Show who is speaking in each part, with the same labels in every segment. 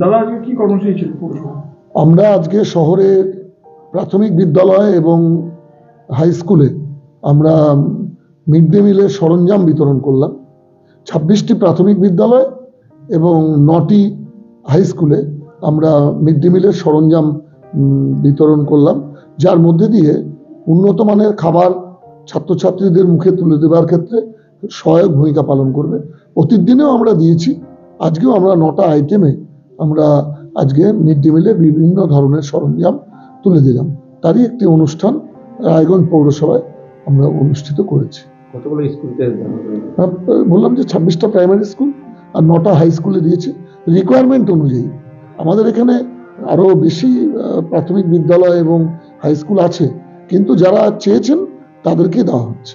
Speaker 1: দাদা, আজকে কি কর্মসূচি ছিল
Speaker 2: আমরা আজকে শহরের প্রাথমিক বিদ্যালয় এবং হাই স্কুলে আমরা মিড ডে মিলের সরঞ্জাম বিতরণ করলাম। ছাব্বিশটি প্রাথমিক বিদ্যালয় এবং নটি হাই স্কুলে আমরা মিড ডে মিলের সরঞ্জাম বিতরণ করলাম, যার মধ্যে দিয়ে উন্নত মানের খাবার ছাত্রছাত্রীদের মুখে তুলে দেওয়ার ক্ষেত্রে সহায়ক ভূমিকা পালন করবে। অতীত দিনেও আমরা দিয়েছি। আজকেও আমরা নটা আইটেমে আমরা আজকে মিড ডে মিলে বিভিন্ন ধরনের সরঞ্জাম তুলে দিলাম। তারই একটি অনুষ্ঠান রায়গঞ্জ পৌরসভায় আমরা অনুষ্ঠিত করেছি।
Speaker 3: কতগুলো
Speaker 2: বললাম যে ছাব্বিশটা প্রাইমারি স্কুল আর নটা হাই স্কুলে দিয়েছে। রিকোয়ারমেন্ট অনুযায়ী আমাদের এখানে আরও বেশি প্রাথমিক বিদ্যালয় এবং হাই স্কুল আছে। কিন্তু যারা চেয়েছেন তাদেরকে দেওয়া হচ্ছে।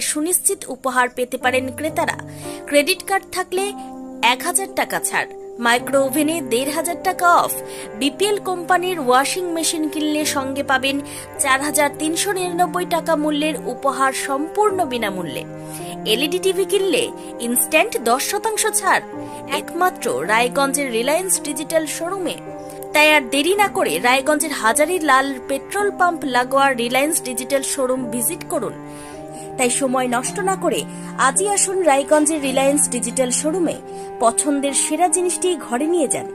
Speaker 4: সুনিশ্চিত উপহার পেতে পারেন ক্রেতারা। ক্রেডিট কার্ড থাকলে এক হাজার টাকা ছাড়, মাইক্রো ওভেনে দেড় হাজার টাকা অফ, বিপিএল কোম্পানির ওয়াশিং মেশিন কিনলে সঙ্গে পাবেন চার হাজার তিনশো নিরানব্বই টাকা মূল্যের উপহার সম্পূর্ণ বিনামূল্যে। এলইডি টিভি কিনলে ইনস্ট্যান্ট দশ শতাংশ ছাড়, একমাত্র রায়গঞ্জের রিলায়েন্স ডিজিটাল শোরুমে। তাই আর দেরি না করে রায়গঞ্জের হাজারি লাল পেট্রোল পাম্প লাগোয়া রিলায়েন্স ডিজিটাল শোরুম ভিজিট করুন। তাই সময় নষ্ট না করে আজই আসুন রায়গঞ্জের রিলায়েন্স ডিজিটাল শোরুমে। পছন্দের সেরা জিনিসটি ঘরে নিয়ে যান।